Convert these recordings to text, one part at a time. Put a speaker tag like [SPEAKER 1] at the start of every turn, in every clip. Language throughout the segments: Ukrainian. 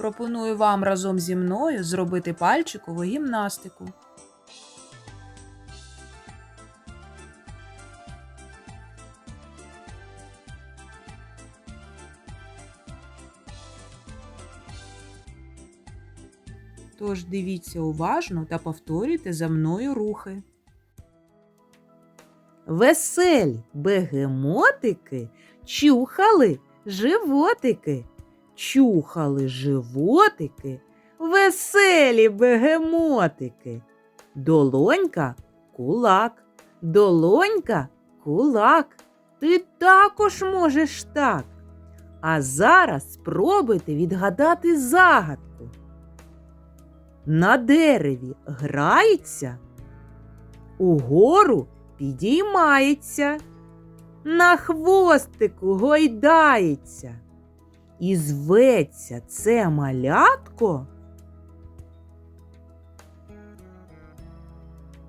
[SPEAKER 1] Пропоную вам разом зі мною зробити пальчикову гімнастику. Тож дивіться уважно та повторюйте за мною рухи.
[SPEAKER 2] Веселі бегемотики чухали животики, чухали животики, веселі бегемотики. Долонька кулак, долонька кулак. Ти також можеш так. А зараз спробуйте відгадати загадку. На дереві грається, угору підіймається, на хвостику гойдається. І зветься це малятко.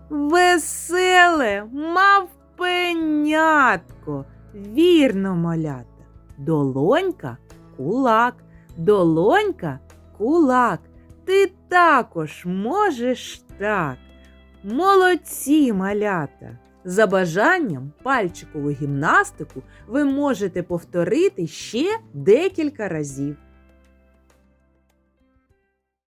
[SPEAKER 2] Веселе мавпенятко, вірно малята. Долонька кулак, долонька кулак. Ти також можеш так. Молодці, малята! За бажанням пальчикову гімнастику ви можете повторити ще декілька разів.